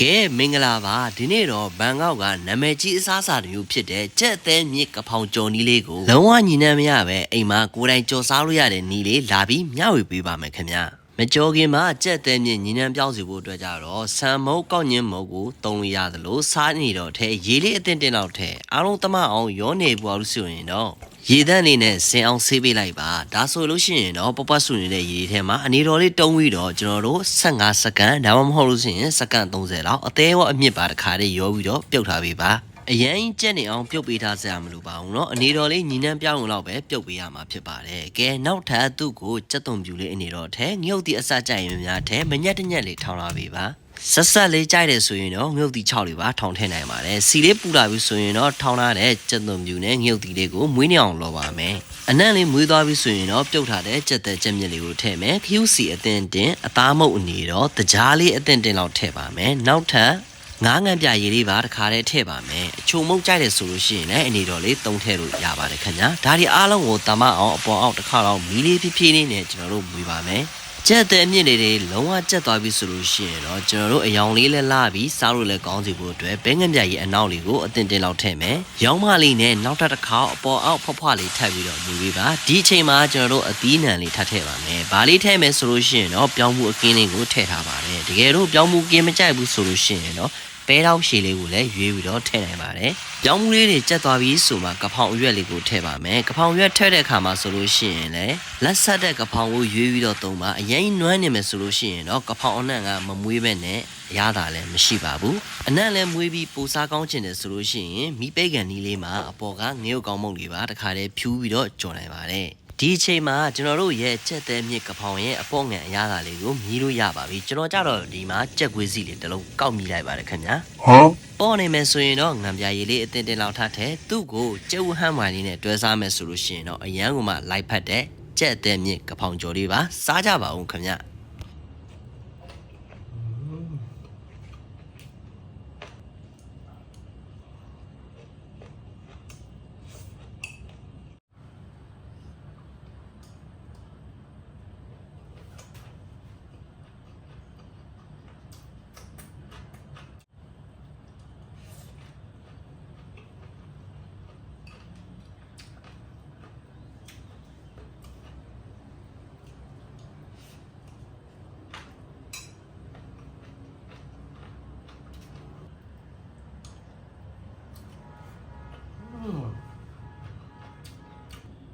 ကဲမင်္ဂလာပါဒီနေ့တော့ဘန်ကောက်ကနာမည်ကြီးအစားအစာတစ်မျိုးဖြစ်တဲ့ကြက်အသေးမြစ်ကဖောင်ကြော်နီးလေးကိုလုံးဝညီနှံမရပဲအိမ်မှာကိုယ်တိုင်ကြော်စားလို့ရတဲ့နီးလေးလာပြီးမျှဝေပေးပါမယ်ခင်ဗျ မကြောခင်မှာကြက်အသေးမြစ်ညီနှံပြောင်းစီဖို့အတွက်ကြတော့ဆန်မုတ်ကောက်ညင်းမုတ်ကိုတုံးလို့ရသလိုစားနေတော့ထဲရေလေးအတင်းတင်းလောက်ထဲအားလုံးတမအောင်ရောနေပွားလို့ဆိုရင်တော့ရေတန်းလေးနဲ့ဆင်အောင်ဆေးပေးလိုက်ပါဒါဆိုလို့ရှိရင်တော့ပပဆူနေတဲ့ရေတွေထဲမှာအနေတော်လေးတုံးပြီးတော့ကျွန်တော်တို့15စက္ကန့်ဒါမှမဟုတ်လို့ရှိရင်စက္ကန့်30လောက်အသေးရောအမြင့်ပါတစ်ခါလေးရောပြီးတော့ပြုတ်ထားပေးပါ အရင်ကြက်နေအောင်ပြုတ်ပေးထားစရာမလိုပါဘူးเนาะအနေတော်လေးညီနှမ်းပြောင်းအောင်လောက်ပဲပြုတ်ပေးရမှာဖြစ်ပါတယ်ကဲနောက်ထပ်သူ့ကိုကြက်သွန်ပြူလေးအနေတော်ထဲငှုတ်တီအစကြိုက်ရင်များထဲမညက်တညက်လေးထောင်းလာပေးပါ ဆက်ဆက်လေးကြိုက်တယ်ဆိုရင်တော့ငှုတ်တီ6လေးပါထောင်ထည့်နိုင်ပါတယ်စီလေးပူလာပြီဆိုရင်တော့ထောင်ထားတဲ့ကြက်သွန်ပြူနဲ့ငှုတ်တီလေးကိုမွေးနေအောင်လောပါမယ်အနံ့လေးမွေးသွားပြီဆိုရင်တော့ပြုတ်ထားတဲ့ကြက်သက်ကြက်မြစ်လေးကိုထည့်မယ်ခ ्यू စီအသင်တင်အသားမုတ်အနေတော့တကြားလေးအသင်တင်လောက်ထည့်ပါမယ်နောက်ထပ် ငားငံပြရေလေးပါတစ်ခါတည်းထည့်ပါမယ်အချုံမုတ်ကြိုက်တယ်ဆိုလို့ရှိရင်လည်းအနေတော်လေးသုံးထည့်လို့ရပါတယ်ခင်ဗျာဒါဒီအားလုံးကိုတမအောင်အပေါ်အောက်တစ်ခါတော့မီးလေးဖြည်းဖြည်းလေးနဲ့ကျွန်တော်တို့မွေးပါမယ် ကြက်တဲ့အမြင့်လေးတွေလုံးဝကြက်သွားပြီဆိုလို့ရှိရင်တော့ကျွန်တော်တို့အယောင်လေးလဲလာပြီးစားလို့လဲကောင်းစီဖို့အတွက်ဘဲငမြကြီးအနောက်လေးကိုအတင်တင်လောက်ထည့်မယ်။ရောင်းမလေးနဲ့နောက်ထပ်တစ်ခါအပေါ်အောက်ဖွားဖွားလေးထပ်ပြီးတော့မြူပေးပါ။ဒီအချိန်မှာကျွန်တော်တို့အသီးနှံလေးထပ်ထည့်ပါမယ်။ဘာလေးထည့်မယ်ဆိုလို့ရှိရင်တော့ပြောင်းမှုအကင်းလေးကိုထည့်ထားပါတယ်။တကယ်လို့ပြောင်းမှုကင်းမကြိုက်ဘူးဆိုလို့ရှိရင်တော့ ပဲတောက်ရှည်လေးကိုလည်းရွေးပြီးတော့ထည့်နိုင်ပါတယ်။ပြောင်းမှုလေးတွေကြက်သွားပြီဆိုမှကဖောင်အရွက်လေးကိုထည့်ပါမယ်။ကဖောင်ရွက်ထည့်တဲ့အခါမှာဆိုလို့ရှိရင်လည်းလက်ဆက်တဲ့ကဖောင်ကိုရွေးပြီးတော့သုံးပါ။အရင်နွမ်းနေမယ်ဆိုလို့ရှိရင်တော့ကဖောင်အနှံ့ကမမွေးပဲနဲ့အရသာလည်းမရှိပါဘူး။အနှံ့လည်းမွေးပြီးပိုစားကောင်းချင်တယ်ဆိုလို့ရှိရင်မိပိတ်ကန်နီးလေးမှာအပေါ်ကငရုတ်ကောင်းမုတ်လေးပါတခါတည်းဖြူးပြီးတော့ကြော်နိုင်ပါတယ်။ ဒီအချိန်မှာကျွန်တော်တို့ရဲ့ကြက်သေးမြစ်ကဖောင်ရဲ့အပေါ်ငံအရသာလေးကိုမြည်လို့ရပါပြီကျွန်တော်ကြတော့ဒီမှာကြက်ကွေးစီလေးတစ်လုံးကောက်မြည်လိုက်ပါတယ်ခင်ဗျာ Huh? ပေါ်နေမယ်ဆိုရင်တော့ငံပြရည်လေးအတင်းတင်းလောက်ထတဲ့သူ့ကိုကျဲဝဟမ်းမိုင်လေးနဲ့တွဲစားမယ်ဆိုလို့ရှိရင်တော့အရန်ကမှလိုက်ဖက်တဲ့ကြက်အသေးမြစ်ကဖောင်ကျော်လေးပါစားကြပါဦးခင်ဗျ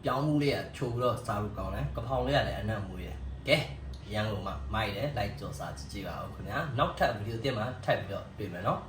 ပြောင်းမှုလေးကချိုးပြီးတော့စားလို့ကောင်းတယ်ကဖောင်လေးကလည်းအနံ့မွေးတယ်ကဲရန်ကုန်မှာမိုက်တယ်လိုက်ကြော်စားကြည့်ကြပါဦးခင်ဗျာနောက်ထပ်ဗီဒီယိုတင်မှာထပ်ပြီးတော့တွေ့မယ်နော်